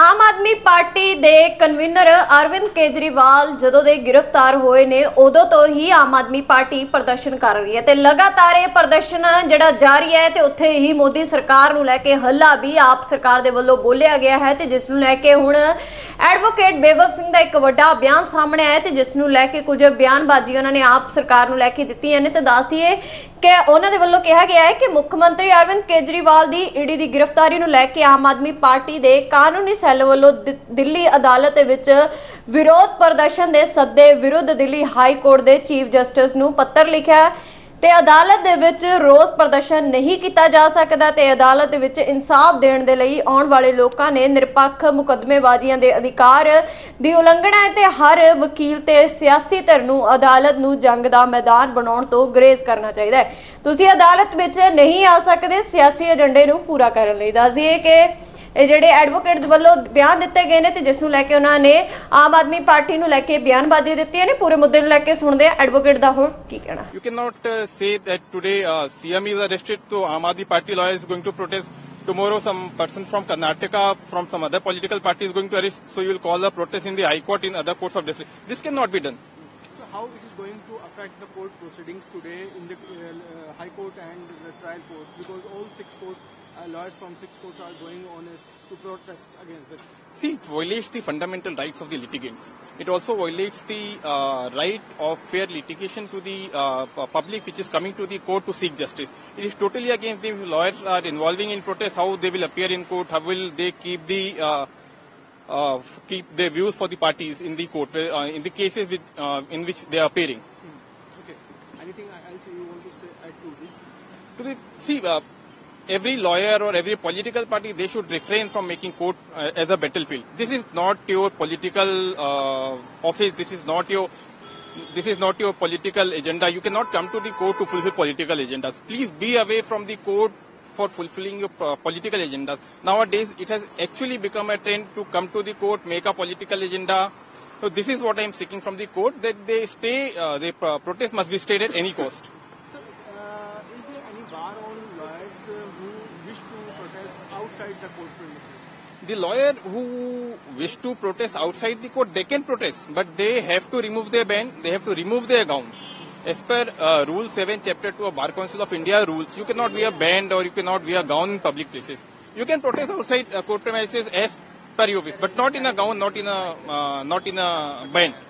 ਆਮ Aadmi Party ਦੇ convener Arvind Kejriwal ਜਦੋਂ ਦੇ ਗ੍ਰਿਫਤਾਰ ਹੋਏ ਨੇ, ਉਦੋਂ ਤੋਂ ਹੀ ਆਮ ਆਦਮੀ ਪਾਰਟੀ ਪ੍ਰਦਰਸ਼ਨ ਕਰ ਰਹੀ ਹੈ ਤੇ ਲਗਾਤਾਰ ਇਹ ਪ੍ਰਦਰਸ਼ਨ ਜਿਹੜਾ ਜਾਰੀ ਹੈ ਤੇ ਉੱਥੇ ਹੀ ਮੋਦੀ ਸਰਕਾਰ ਨੂੰ ਲੈ ਕੇ ਹੱਲਾ ਵੀ ਆਪ ਸਰਕਾਰ ਦੇ ਵੱਲੋਂ ਬੋਲਿਆ ਗਿਆ ਹੈ ਤੇ ਜਿਸ ਨੂੰ ਲੈ ਕੇ ਹੁਣ ਐਡਵੋਕੇਟ ਬੇਵਬ ਸਿੰਘ ਦਾ ਇੱਕ ਵੱਡਾ ਬਿਆਨ ਸਾਹਮਣੇ ਆਇਆ ਤੇ ਜਿਸ ਨੂੰ ਲੈ ਕੇ ਕੁਝ ਬਿਆਨਬਾਜ਼ੀ ਉਹਨਾਂ ਨੇ ਆਪ ਸਰਕਾਰ ਨੂੰ ਲੈ ਕੇ ਦਿੱਤੀਆਂ ਨੇ ਤੇ ਦੱਸ ਦਈਏ ਕਿ ਉਹਨਾਂ ਦੇ ਵੱਲੋਂ ਕਿਹਾ ਗਿਆ ਹੈ ਕਿ ਮੁੱਖ ਮੰਤਰੀ ਅਰਵਿੰਦ ਕੇਜਰੀਵਾਲ ਦੀ ਈਡੀ ਦੀ ਗ੍ਰਿਫਤਾਰੀ ਨੂੰ ਲੈ ਕੇ ਆਮ ਆਦਮੀ ਪਾਰਟੀ ਦੇ ਕਾਨੂੰਨੀ ਸੈੱਲ ਵੱਲੋਂ ਦਿ- ਦਿੱਲੀ ਅਦਾਲਤ ਦੇ ਵਿੱਚ ਵਿਰੋਧ ਪ੍ਰਦਰਸ਼ਨ ਦੇ ਸੱਦੇ ਵਿਰੁੱਧ ਦਿੱਲੀ ਹਾਈ ਕੋਰਟ ਦੇ ਚੀਫ ਜਸਟਿਸ ਨੂੰ ਪੱਤਰ ਲਿਖਿਆ ਤੇ ਅਦਾਲਤ ਦੇ ਵਿੱਚ ਰੋਸ ਪ੍ਰਦਰਸ਼ਨ ਨਹੀਂ ਕੀਤਾ ਜਾ ਸਕਦਾ ਤੇ ਅਦਾਲਤ ਦੇ ਵਿੱਚ ਇਨਸਾਫ ਦੇਣ ਦੇ ਲਈ ਆਉਣ ਵਾਲੇ ਲੋਕਾਂ ਨੇ ਨਿਰਪੱਖ ਮੁਕੱਦਮੇਬਾਜ਼ੀਆਂ ਦੇ ਅਧਿਕਾਰ ਦੀ ਉਲੰਘਣਾ ਹੈ ਤੇ ਹਰ ਵਕੀਲ ਤੇ ਸਿਆਸੀ ਧਿਰ ਨੂੰ ਅਦਾਲਤ ਨੂੰ ਜੰਗ ਦਾ ਮੈਦਾਨ ਬਣਾਉਣ ਤੋਂ ਗਰੇਜ਼ ਕਰਨਾ ਚਾਹੀਦਾ ਹੈ। ਤੁਸੀਂ ਅਦਾਲਤ ਵਿੱਚ ਨਹੀਂ ਆ ਸਕਦੇ, ਸਿਆਸੀ ਏਜੰਡੇ ਨੂੰ ਪੂਰਾ ਕਰਨ ਲਈ। ਦੱਸ ਦਈਏ ਕਿ ਇਹ ਜਿਹੜੇ ਐਡਵੋਕੇਟ ਦੇ ਵੱਲੋਂ ਬਿਆਨ ਦਿੱਤੇ ਗਏ ਨੇ ਤੇ ਜਿਸ ਨੂੰ ਲੈ ਕੇ ਉਹਨਾਂ ਨੇ ਆਮ ਆਦਮੀ ਪਾਰਟੀ ਨੂੰ ਲੈ ਕੇ ਬਿਆਨਬਾਜ਼ੀ ਦਿੱਤੀ ਹੈ ਨੇ ਪੂਰੇ ਮੁੱਦੇ ਨੂੰ ਲੈ ਕੇ ਸੁਣਦੇ ਆ ਐਡਵੋਕੇਟ ਦਾ ਹੋਰ ਕੀ ਕਹਿਣਾ You cannot uh, say that today uh, CM is arrested, so Aam Aadmi Party lawyer is going to protest. Tomorrow, some person from Karnataka, from some other political party is going to arrest, so you will call a protest in the High Court, in other courts of district. This cannot be done. So how it is going to affect the court proceedings today in the uh, uh, High Court and the trial courts because all six courts, uh, lawyers from six courts are going on to protest against this. See, it violates the fundamental rights of the litigants. It also violates the uh, right of fair litigation to the uh, public which is coming to the court to seek justice. It is totally against the lawyers are involving in protest, how they will appear in court, how will they keep the uh, keep their views for the parties in the court, uh, in the cases with, uh, in which they are appearing. Okay. Anything else you want to say add to this? To the, see, uh, every lawyer or every political party, they should refrain from making court uh, as a battlefield. This is not your political uh, office. This is not your this is not your political agenda. You cannot come to the court to fulfill political agendas. Please be away from the court for fulfilling your political agenda. Nowadays, it has actually become a trend to come to the court, make a political agenda. So this is what I am seeking from the court that they stay, uh, the protest must be stayed at any cost. So uh, is there any bar on lawyers uh, who wish to protest outside the court premises? The lawyer who wish to protest outside the court, they can protest, but they have to remove their band, they have to remove their gown. As per uh, Rule 7, Chapter 2 of Bar Council of India rules, you cannot wear a band or you cannot wear gown in public places. You can protest outside uh, court premises as per your wish, but not in a gown, not in a, uh, not in a band.